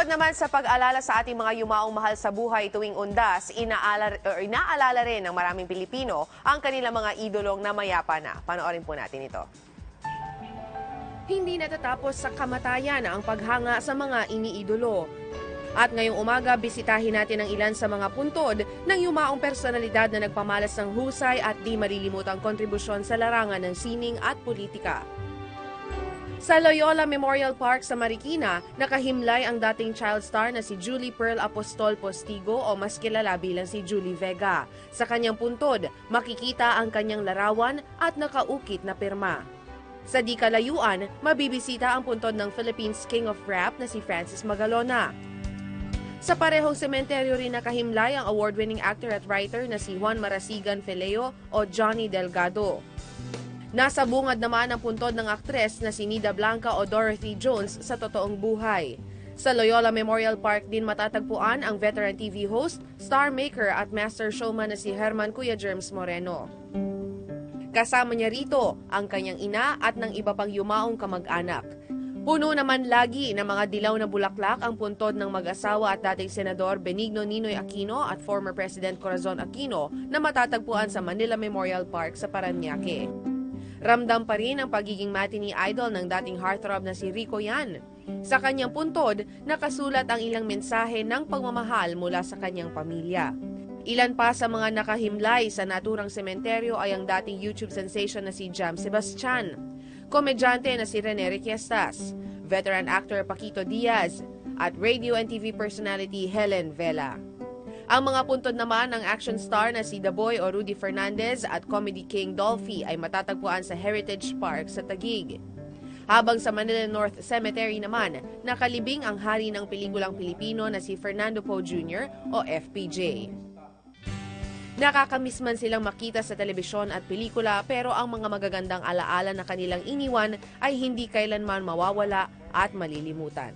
Bukod naman sa pag-alala sa ating mga yumaong mahal sa buhay tuwing undas, inaala, or inaalala rin ng maraming Pilipino ang kanilang mga idolong na mayapa na. Panoorin po natin ito. Hindi natatapos sa kamatayan ang paghanga sa mga iniidolo. At ngayong umaga, bisitahin natin ang ilan sa mga puntod ng yumaong personalidad na nagpamalas ng husay at di malilimutang kontribusyon sa larangan ng sining at politika. Sa Loyola Memorial Park sa Marikina, nakahimlay ang dating child star na si Julie Pearl Apostol Postigo o mas kilala bilang si Julie Vega. Sa kanyang puntod, makikita ang kanyang larawan at nakaukit na pirma. Sa di kalayuan, mabibisita ang puntod ng Philippines King of Rap na si Francis Magalona. Sa parehong sementeryo rin nakahimlay ang award-winning actor at writer na si Juan Marasigan Feleo o Johnny Delgado. Nasa bungad naman ang puntod ng aktres na si Nida Blanca o Dorothy Jones sa totoong buhay. Sa Loyola Memorial Park din matatagpuan ang veteran TV host, star maker at master showman na si Herman Kuya Germs Moreno. Kasama niya rito ang kanyang ina at ng iba pang yumaong kamag-anak. Puno naman lagi ng mga dilaw na bulaklak ang puntod ng mag-asawa at dating Senador Benigno Ninoy Aquino at former President Corazon Aquino na matatagpuan sa Manila Memorial Park sa Paranaque. Ramdam pa rin ang pagiging matinee idol ng dating heartthrob na si Rico Yan. Sa kanyang puntod, nakasulat ang ilang mensahe ng pagmamahal mula sa kanyang pamilya. Ilan pa sa mga nakahimlay sa naturang sementeryo ay ang dating YouTube sensation na si Jam Sebastian, komedyante na si Rene Requiestas, veteran actor Paquito Diaz, at radio and TV personality Helen Vela. Ang mga puntod naman ng action star na si The Boy o Rudy Fernandez at comedy king Dolphy ay matatagpuan sa Heritage Park sa Taguig. Habang sa Manila North Cemetery naman, nakalibing ang hari ng pelikulang Pilipino na si Fernando Poe Jr. o FPJ. Nakakamiss man silang makita sa telebisyon at pelikula pero ang mga magagandang alaala na kanilang iniwan ay hindi kailanman mawawala at malilimutan.